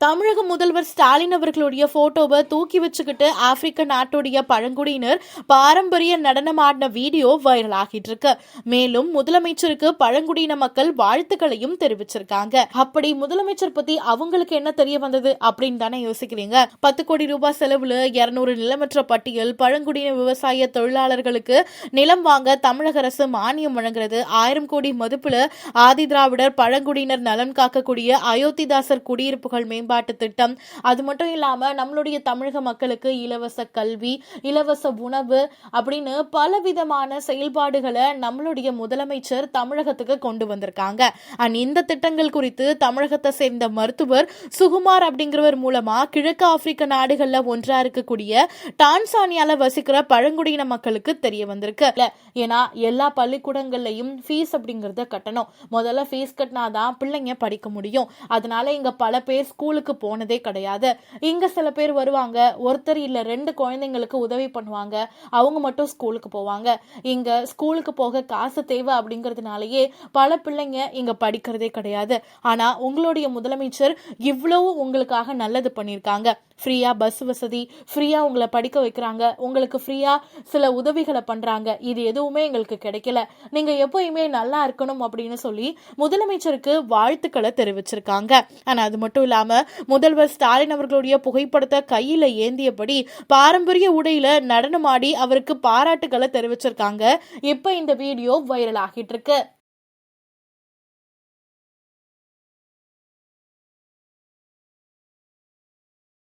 தமிழக முதல்வர் ஸ்டாலின் அவர்களுடைய போட்டோவை தூக்கி வச்சுக்கிட்டு ஆப்பிரிக்க நாட்டுடைய பழங்குடியினர் பாரம்பரிய நடனம் ஆடின வீடியோ வைரல் ஆகிட்டு இருக்கு மேலும் முதலமைச்சருக்கு பழங்குடியின மக்கள் வாழ்த்துக்களையும் தெரிவிச்சிருக்காங்க. அப்படி முதலமைச்சர் பத்தி அவங்களுக்கு என்ன தெரிய வந்தது அப்படின்னு தானே யோசிக்கிறீங்க? பத்து கோடி ரூபாய் செலவுல இருநூறு நிலமற்ற பட்டியல் பழங்குடியின விவசாய தொழிலாளர்களுக்கு நிலம் வாங்க தமிழக அரசு மானியம் வழங்குறது ஆயிரம் கோடி மதிப்புல ஆதி திராவிடர் பழங்குடியினர் நலன் காக்கக்கூடிய அயோத்திதாசர் குடியிருப்புகள் மேம்பாட்டு திட்டம். அது மட்டும் இல்லாமல் நம்மளுடைய தமிழக மக்களுக்கு இலவச கல்வி இலவச உணவு அப்படின்னு பல விதமான செயல்பாடுகளை நம்மளுடைய முதலமைச்சர் தமிழகத்துக்கு கொண்டு வந்திருக்காங்க. அண்ட் இந்த திட்டங்கள் குறித்து தமிழகத்தை சேர்ந்த மருத்துவர் சுகுமார் அப்படிங்கிறவர் மூலமா கிழக்கு ஆப்பிரிக்க நாடுகளில் ஒன்றா இருக்கக்கூடிய டான்சானியால வசிக்கிற பழங்குடியின மக்களுக்கு தெரிய வந்திருக்கு. ஏன்னா எல்லா பள்ளிக்கூடங்கள்லையும் ஃபீஸ் அப்படிங்கிறத கட்டணும். முதல்ல ஃபீஸ் கட்டினாதான் பிள்ளைங்க படிக்க முடியும். அதனால இங்க பல பேர் ஸ்கூலுக்கு போனதே கிடையாது. இங்க சில பேர் வருவாங்க. ஒருத்தர் இல்ல ரெண்டு குழந்தைங்களுக்கு உதவி பண்ணுவாங்க. அவங்க மட்டும் ஸ்கூலுக்கு போவாங்க. இங்க ஸ்கூலுக்கு போக காசு தேவை அப்படிங்கறதுனாலயே பல பிள்ளைங்க இங்க படிக்கிறதே கிடையாது. ஆனா உங்களுடைய முதலமைச்சர் இவ்வளவு உங்களுக்காக நல்லது பண்ணியிருக்காங்க. ஃப்ரீயா பஸ் வசதி ஃப்ரீயா உங்களை படிக்க வைக்கிறாங்க. உங்களுக்கு ஃப்ரீயா சில உதவிகளை பண்றாங்க. இது எதுவுமே எங்களுக்கு கிடைக்கல. நீங்க எப்பயுமே நல்லா இருக்கணும் அப்படின்னு சொல்லி முதலமைச்சருக்கு வாழ்த்துக்களை தெரிவிச்சிருக்காங்க. ஆனா அது மட்டும் இல்லாம முதல்வர் ஸ்டாலின் அவர்களுடைய புகைப்படத்தை கையில ஏந்தியபடி பாரம்பரிய உடையில நடனமாடி அவருக்கு பாராட்டுகளை தெரிவிச்சிருக்காங்க. இப்ப இந்த வீடியோ வைரல் ஆகிட்டு இருக்கு.